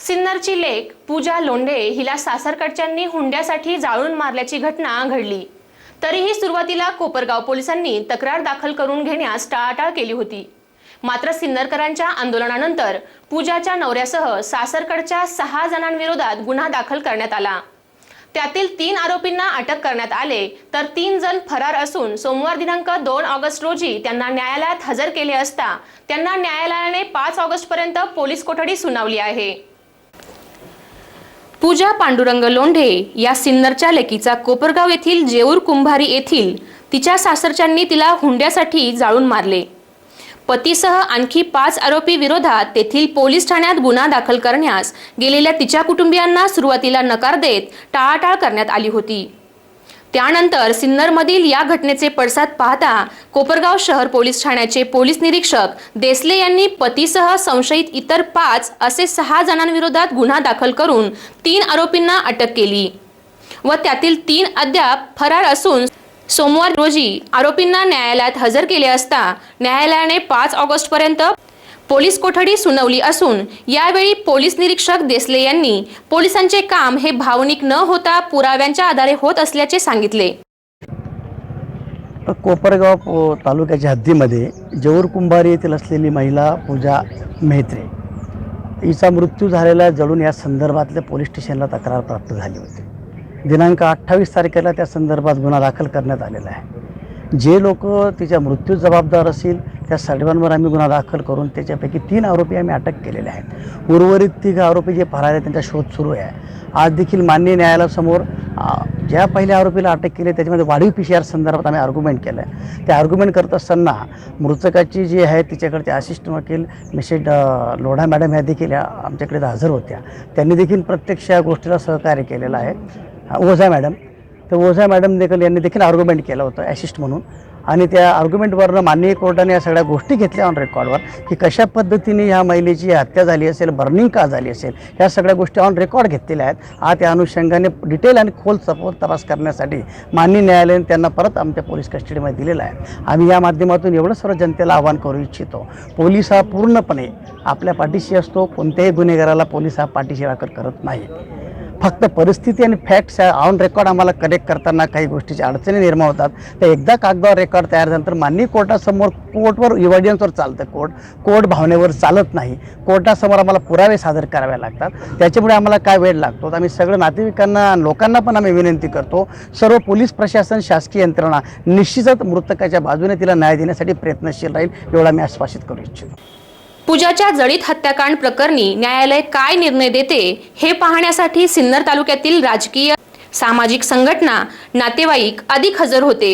सिन्नरची लेक पूजा लोंढे हिला सासरकडच्यांनी हुंड्यासाठी जाळून मारल्याची घटना घडली. तरीही सुरुवातीला कोपरगाव पोलिसांनी तक्रार दाखल करून घेण्यास टाळाटाळ केली होती. मात्र सिन्नरकरांच्या आंदोलनानंतर पूजाच्या नवऱ्यासह सासरकडच्या सहा जणांविरोधात गुन्हा दाखल करण्यात आला. त्यातील तीन आरोपींना अटक करण्यात आले तर तीन जण फरार असून सोमवार दिनांक दोन ऑगस्ट रोजी त्यांना न्यायालयात हजर केले असता त्यांना न्यायालयाने पाच ऑगस्ट पर्यंत पोलीस कोठडी सुनावली आहे. पूजा पांडुरंग लोंढे या सिन्नरच्या लेकीचा कोपरगाव येथील जेऊर कुंभारी येथील तिच्या सासरच्यांनी तिला हुंड्यासाठी जाळून मारले. पतीसह आणखी पाच आरोपी विरोधात तेथील पोलीस ठाण्यात गुन्हा दाखल करण्यास गेलेल्या तिच्या कुटुंबियांना सुरुवातीला नकार देत टाळाटाळ करण्यात आली होती. त्यानंतर सिन्नरमधील या घटनेचे पडसाद पाहता कोपरगाव शहर पोलीस ठाण्याचे पोलीस निरीक्षक देसले यांनी पतीसह संशयित इतर पाच असे सहा जणांविरोधात गुन्हा दाखल करून तीन आरोपींना अटक केली. व त्यातील तीन अद्याप फरार असून सोमवार रोजी आरोपींना न्यायालयात हजर केले असता न्यायालयाने पाच ऑगस्ट पर्यंत पोलीस कोठडी सुनावली असून यावेळी पोलीस निरीक्षक देसले यांनी पोलिसांचे काम हे भावनिक न होता पुराव्यांच्या आधारे होत असल्याचे सांगितले. कोपरगाव तालुक्याच्या हद्दीमध्ये जौर कुंभारी येथील असलेली महिला पूजा मेहत्रे हिचा मृत्यू झालेला जळून या संदर्भातल्या पोलीस स्टेशनला तक्रार प्राप्त झाली होती. दिनांक अठ्ठावीस तारखेला त्या संदर्भात गुन्हा दाखल करण्यात आलेला आहे. जे लोक तिच्या मृत्यू जबाबदार असतील त्या सर्वांवर आम्ही गुन्हा दाखल करून त्याच्यापैकी तीन आरोपी आम्ही अटक केलेले आहेत. उर्वरित तिघ आरोपी जे फरार आहेत त्यांचा शोध सुरू आहे. आज देखील मान्य न्यायालयासमोर ज्या पहिल्या आरोपीला अटक केली त्याच्यामध्ये वाढीव पी सी आर संदर्भात आम्ही आर्ग्युमेंट केलं आहे ते आर्ग्युमेंट करत असताना मृतकाची जी आहे तिच्याकडचे असिस्ट वकील मिसेस लोढा मॅडम ह्या देखील या आमच्याकडे हजर होत्या. त्यांनी देखील प्रत्यक्ष या गोष्टीला सहकार्य केलेलं आहे. ओझा मॅडम तर ओझा मॅडम देखील यांनी देखील आर्ग्युमेंट केलं होतं ॲसिस्ट म्हणून. आणि त्या आर्ग्युमेंटवरनं माननीय कोर्टाने या सगळ्या गोष्टी घेतल्या ऑन रेकॉर्डवर की कशा पद्धतीने ह्या महिलेची हत्या झाली असेल बर्निंग का झाली असेल ह्या सगळ्या गोष्टी ऑन रेकॉर्ड घेतलेल्या आहेत. आ त्या अनुषंगाने डिटेल आणि खोल सपोर्ट तपास करण्यासाठी माननीय न्यायालयाने त्यांना परत आमच्या पोलीस कस्टडीमध्ये दिलेला आहे. आम्ही या माध्यमातून एवढं सर्व जनतेला आवाहन करू इच्छितो पोलीस हा पूर्णपणे आपल्या पाठीशी असतो कोणत्याही गुन्हेगाराला पोलीस हा पाठीशी वाकर करत नाही. फक्त परिस्थिती आणि फॅक्ट्स ऑन रेकॉर्ड आम्हाला कनेक्ट करताना काही गोष्टीच्या अडचणी निर्माण होतात. तर एकदा कागदावर रेकॉर्ड तयार झाल्यानंतर माननीय कोर्टासमोर कोर्टवर इव्हिडन्सवर चालतं कोर्ट कोर्ट भावनेवर चालत नाही. कोर्टासमोर आम्हाला पुरावे सादर करावे लागतात. त्याच्यामुळे आम्हाला काय वेळ लागतो? तर आम्ही सगळं नातेवाईकांना लोकांना पण आम्ही विनंती करतो. सर्व पोलीस प्रशासन शासकीय यंत्रणा निश्चितच मृतकाच्या बाजूने तिला न्याय देण्यासाठी प्रयत्नशील राहील एवढा मी आश्वासित करू इच्छितो. पूजाच्या जळीत हत्याकांड प्रकरणी न्यायालय काय निर्णय देते हे पाहण्यासाठी सिन्नर तालुक्यातील राजकीय सामाजिक संघटना नातेवाईक अधिक हजर होते.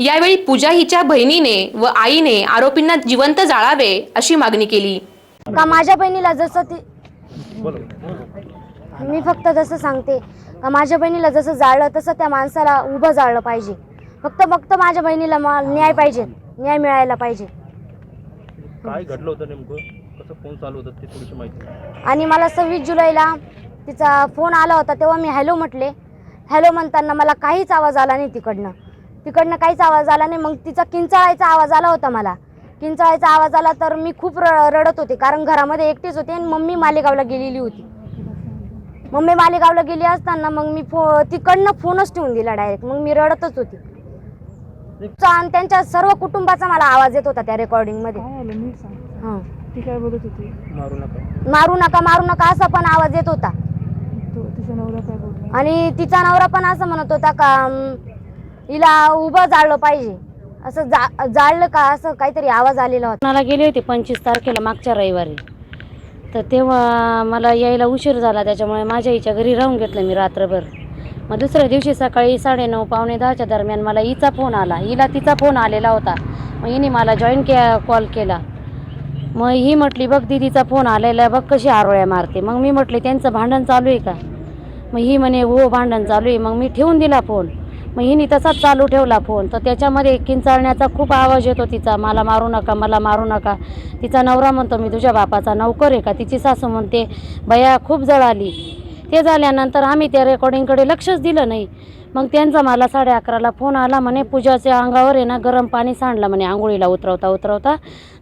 यावेळी पूजा हिच्या बहिणीने व आईने आरोपींना जिवंत जाळावे अशी मागणी केली. का माझ्या बहिणीला जसं ती मी फक्त जसं सांगते का माझ्या बहिणीला जसं जाळलं तसं त्या माणसाला उभं जाळलं पाहिजे. फक्त फक्त माझ्या बहिणीला न्याय पाहिजे न्याय मिळायला पाहिजे. काय घडलं होतं नेमकं? कसं फोन चालू होतं ते थोडीशी माहिती द्या. आणि मला सव्वीस जुलैला तिचा फोन आला होता तेव्हा मी हॅलो म्हटले. हॅलो म्हणताना मला काहीच आवाज आला नाही तिकडनं. तिकडनं काहीच आवाज आला नाही मग तिचा किंचाळायचा आवाज आला होता मला. किंचाळायचा आवाज आला तर मी खूप र रडत होते कारण घरामध्ये एकटीच होते आणि मम्मी मालेगावला गेलेली होती. मम्मी मालेगावला गेली असताना मग मी फो तिकडनं फोनच ठेवून दिला डायरेक्ट मग मी रडतच होती. आणि त्यांच्या सर्व कुटुंबाचा मला आवाज येत होता त्या रेकॉर्डिंगमध्ये काय आलं? नीट सांग. हां. ती काय बोलत होती? मारू नका. मारू नका मारू नका असा पण आवाज येत होता. तो तिचा नवरा काय बोलला आणि तिचा नवरा पण असं म्हणत होता का अं, हिला उभं जाळलं पाहिजे. असं जा जाळलं का असं काहीतरी आवाज आलेला होता. मला गेले होते पंचवीस तारखेला मागच्या रविवारी. तर तेव्हा मला यायला उशीर झाला त्याच्यामुळे माझ्या आईच्या घरी राहून घेतलं मी रात्रभर. मग दुसऱ्या दिवशी सकाळी साडेनऊ पावणे दहाच्या दरम्यान मला हिचा फोन आला. हिला तिचा फोन आलेला होता. मग हिने मला जॉईन के कॉल केला. मग ही म्हटली बघ दिदीचा फोन आलेला आहे बघ कशी आरोळ्या मारते. मग मी म्हटले त्यांचं भांडण चालू आहे का? मग ही म्हणे हो भांडण चालू आहे. मग मी ठेवून दिला फोन. मग हिने तसाच चालू ठेवला फोन. तर त्याच्यामध्ये किंचाळण्याचा खूप आवाज येतो तिचा. मला मारू नका मला मारू नका. तिचा नवरा म्हणतो मी तुझ्या बापाचा नौकर आहे का? तिची सासू म्हणते बया खूप जळाली. ते झाल्यानंतर आम्ही त्या रेकॉर्डिंगकडे लक्षच दिलं नाही. मग त्यांचा मला साडे अकराला फोन आला म्हणे पूजाच्या अंगावर आहे ना गरम पाणी सांडलं म्हणे आंघोळीला उतरवता उतरवता.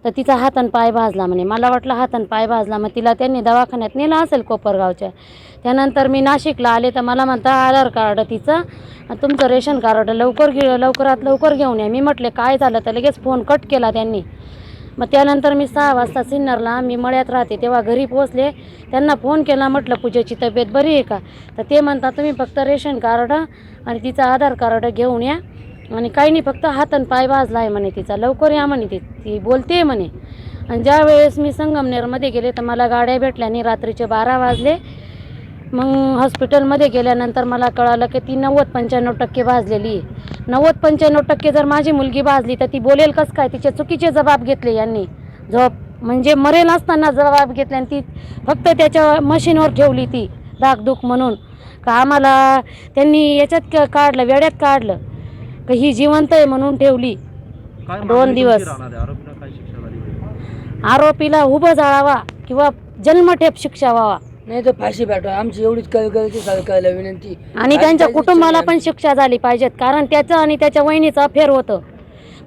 तर तिचा हात आणि पाय भाजला म्हणे. मला वाटलं हात आणि पाय भाजला मग तिला त्यांनी दवाखान्यात नेलं असेल कोपरगावच्या. त्यानंतर मी नाशिकला आले तर मला म्हणता आधार कार्ड तिचं तुमचं रेशन कार्ड लवकर घे लवकरात लवकर घेऊन या. मी म्हटले काय झालं? तर लगेच फोन कट केला त्यांनी. मग त्यानंतर मी सहा वाजता सिन्नरला मी मळ्यात राहते. तेव्हा घरी पोहोचले. त्यांना फोन केला म्हटलं पूजेची तब्येत बरी आहे का? तर ते म्हणतात तुम्ही फक्त रेशन कार्ड आणि तिचं आधार कार्ड घेऊन या. आणि काही नाही फक्त हात आणि पाय भाजला आहे म्हणे तिचा. लवकर या म्हणे ती. ती बोलते म्हणे. आणि ज्या वेळेस मी संगमनेरमध्ये गेले तर मला गाड्या भेटल्या आणि रात्रीचे बारा वाजले. मग हॉस्पिटलमध्ये गेल्यानंतर मला कळालं की ती नव्वद पंच्याण्णव टक्के भाजलेली आहे. नव्वद पंच्याण्णव टक्के जर माझी मुलगी भाजली तर ती बोलेल कसं काय? तिचे चुकीचे जबाब घेतले यांनी. झोप म्हणजे मरेल असताना जबाब घेतले आणि ती फक्त त्याच्या मशीनवर ठेवली ती दागदुख म्हणून. का आम्हाला त्यांनी याच्यात काढलं वेड्यात काढलं? का ही जिवंत आहे म्हणून ठेवली. दोन दिवस. आरोपीला उभं जाळावा किंवा जन्मठेप शिक्षा व्हावा. नाही तर फाशी पाठवा. आमची एवढीच कळकळीची सरकारला विनंती. आणि त्यांच्या त्याची कुटुंबाला पण शिक्षा झाली पाहिजेत कारण त्याचं आणि त्याच्या वहिनीचं अफेअर होतं.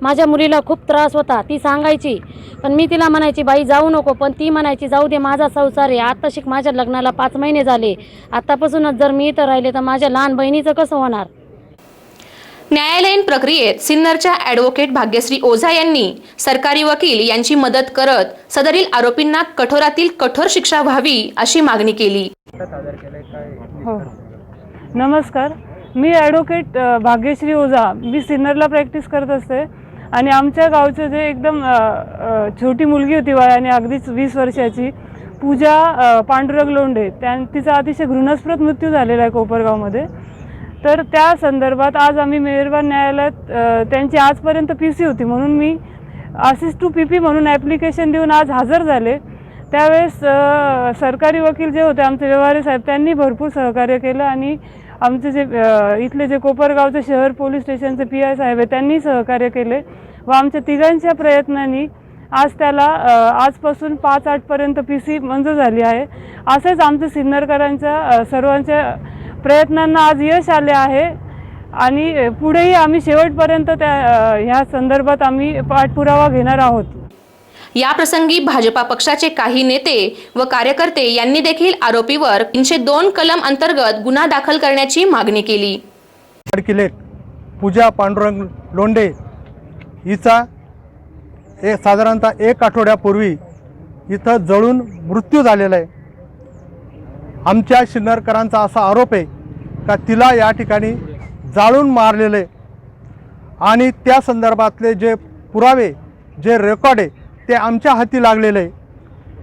माझ्या मुलीला खूप त्रास होता ती सांगायची पण मी तिला म्हणायची बाई जाऊ नको. पण ती म्हणायची जाऊ दे माझा संसार आहे. आता शिक माझ्या लग्नाला पाच महिने झाले. आतापासूनच जर मी इथं राहिले तर माझ्या लहान बहिणीचं कसं होणार? न्यायालयीन प्रक्रियेत सिन्नरच्या ॲडव्होकेट भाग्यश्री ओझा यांनी सरकारी वकील यांची मदत करत सदरील आरोपींना कठोरातील कठोर शिक्षा व्हावी अशी मागणी केली. हो. नमस्कार. मी ॲडव्होकेट भाग्यश्री ओझा. मी सिन्नरला प्रॅक्टिस करत असते आणि आमच्या गावचं जे एकदम छोटी मुलगी होती वयाने अगदीच वीस वर्षाची पूजा पांडुरंग लोंढे त्या तिचा अतिशय घृणास्पद मृत्यू झालेला आहे कोपरगावमध्ये. तर त्या संदर्भात आज आम्ही मेहरबान न्यायालयात त्यांची आजपर्यंत पी सी होती म्हणून मी असिस्ट टू पी पी म्हणून ॲप्लिकेशन देऊन आज हजर झाले. त्यावेळेस सरकारी वकील जे होते आमचे व्यवहारी साहेब त्यांनी भरपूर सहकार्य केलं आणि आमचे जे इथले जे कोपरगावचे शहर पोलीस स्टेशनचे पी आय साहेब आहे त्यांनी सहकार्य केले व आमच्या तिघांच्या प्रयत्नांनी आज त्याला आजपासून पाच आठपर्यंत पी सी मंजूर झाली आहे. असेच आमच्या सिन्नरकरांच्या सर्वांच्या प्रयत्नांना आज यश आले आहे. आणि पुढेही आम्ही शेवटपर्यंत त्या ह्या संदर्भात आम्ही पाठपुरावा घेणार आहोत. या प्रसंगी भाजपा पक्षाचे काही नेते व कार्यकर्ते यांनी देखील आरोपीवर तीनशे दोन कलम अंतर्गत गुन्हा दाखल करण्याची मागणी केली. लेक पूजा पांडुरंग लोंढे हिचा एक साधारणतः एक आठवड्यापूर्वी इथं जळून मृत्यू झालेला आहे. आमच्या शिन्नरकरांचा असा आरोप आहे का तिला या ठिकाणी जाळून मारलेलं. आहे आणि त्या संदर्भातले जे पुरावे जे रेकॉर्ड आहे ते आमच्या हाती लागलेलं. आहे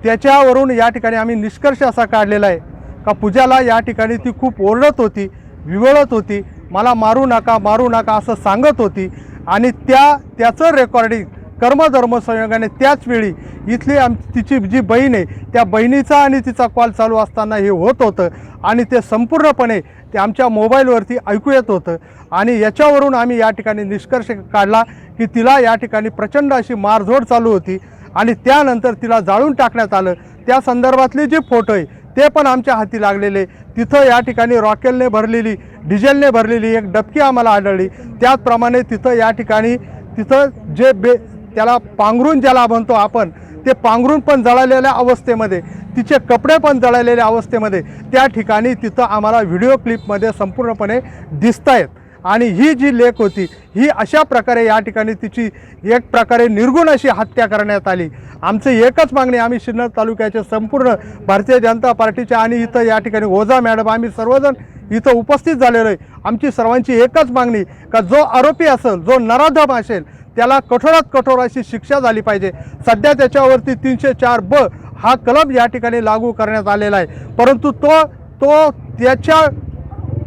त्याच्यावरून या ठिकाणी आम्ही निष्कर्ष असा काढलेला आहे का पूजाला या ठिकाणी ती खूप ओरडत होती विवळत होती मला मारू नका मारू नका असं सांगत होती. आणि त्या त्याचं रेकॉर्डिंग कर्मधर्म संयोगाने त्याच वेळी इथली आम तिची जी बहीण आहे त्या बहिणीचा आणि तिचा कॉल चालू असताना हे होत होतं आणि ते संपूर्णपणे ते आमच्या मोबाईलवरती ऐकू येत होतं आणि याच्यावरून आम्ही या ठिकाणी निष्कर्ष काढला की तिला या ठिकाणी प्रचंड अशी मारझोड चालू होती आणि त्यानंतर तिला जाळून टाकण्यात आलं. त्या संदर्भातले जे फोटो आहे ते पण आमच्या हाती लागलेले. तिथं या ठिकाणी रॉकेलने भरलेली डिझेलने भरलेली एक डबकी आम्हाला आढळली. त्याचप्रमाणे तिथं या ठिकाणी तिथं जे बे त्याला पांघरून ज्याला म्हणतो आपण ते पांघरून पण जळालेल्या अवस्थेमध्ये तिचे कपडे पण जळालेल्या अवस्थेमध्ये त्या ठिकाणी तिथं आम्हाला व्हिडिओ क्लिपमध्ये संपूर्णपणे दिसत आहेत आणि ही जी लेख होती ही अशा प्रकारे या ठिकाणी तिची एक प्रकारे निर्गुण अशी हत्या करण्यात आली. आमचं एकच मागणी आम्ही सिन्नर तालुक्याचे संपूर्ण भारतीय जनता पार्टीच्या आणि इथं या ठिकाणी ओझा मॅडम आम्ही सर्वजण इथं उपस्थित झालेलो आहे. आमची सर्वांची एकच मागणी का जो आरोपी असेल जो नराधम असेल त्याला कठोरात कठोर अशी शिक्षा झाली पाहिजे. सध्या त्याच्यावरती तीनशे चार ब हा कलम या ठिकाणी लागू करण्यात आलेला आहे. परंतु तो तो त्याच्या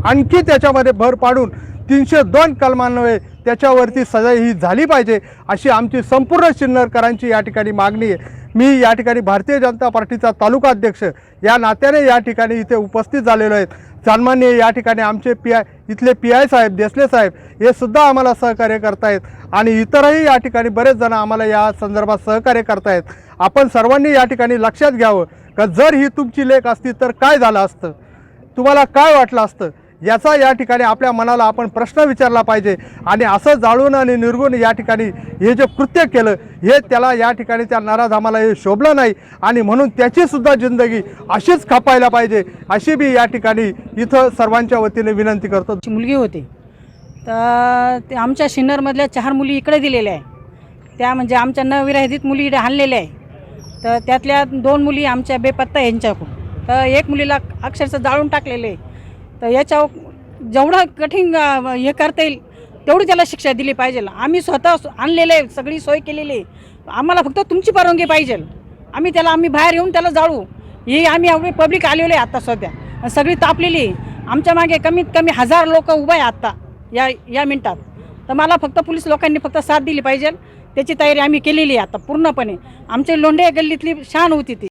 आणखी त्याच्यामध्ये भर पाडून तीनशे दोन कलमान्वये त्याच्यावरती सजा ही झाली पाहिजे अशी आमची संपूर्ण शिन्नरकरांची या ठिकाणी मागणी आहे. मी या ठिकाणी भारतीय जनता पार्टीचा तालुका अध्यक्ष या नात्याने या ठिकाणी इथे उपस्थित झालेलो आहेत सन्मान्य या ठिकाणी आमचे पी आय इथले पी आय साहेब देसले साहेब हे सुद्धा आम्हाला सहकार्य करतायत. आणि इतरही या ठिकाणी बरेच जण आम्हाला या संदर्भात सहकार्य करतायत. आपण सर्वांनी या ठिकाणी लक्षात घ्यावं का जर ही तुमची लेख असती तर काय झालं असतं? तुम्हाला काय वाटलं असतं? याचा या ठिकाणी आपल्या मनाला आपण प्रश्न विचारला पाहिजे. आणि असं जाळून आणि निर्गुण या ठिकाणी हे जे कृत्य केलं हे त्याला या ठिकाणी त्या नाराधामाला हे शोभलं नाही. आणि म्हणून त्याचीसुद्धा जिंदगी अशीच खपायला पाहिजे अशी मी या ठिकाणी इथं सर्वांच्या वतीने विनंती करतो. मुलगी होती. तर ते आमच्या सिन्नरमधल्या चार मुली इकडे दिलेल्या आहे. त्या म्हणजे आमच्या नविराहित मुली इकडे आणलेल्या आहे. तर त्यातल्या दोन मुली आमच्या बेपत्ता यांच्याकडून. तर एक मुलीला अक्षरशः जाळून टाकलेले आहे. तर याच्यावर जेवढं कठीण हे करता येईल तेवढी त्याला शिक्षा दिली पाहिजे. आम्ही स्वतः आणलेले सगळी सोय केलेली आहे. आम्हाला फक्त तुमची परवानगी पाहिजे. आम्ही त्याला आम्ही बाहेर येऊन त्याला जाळू. ही आम्ही एवढे पब्लिक आलेलो आहे आता सध्या. सगळी तापलेली आहे. आमच्या मागे कमीत कमी हजार लोक उभं आहे आत्ता या या मिनटात. तर मला फक्त पोलीस लोकांनी फक्त साथ दिली पाहिजे. त्याची तयारी आम्ही केलेली आहे आता पूर्णपणे. आमचे लोंढे गल्लीतली शान होती ती.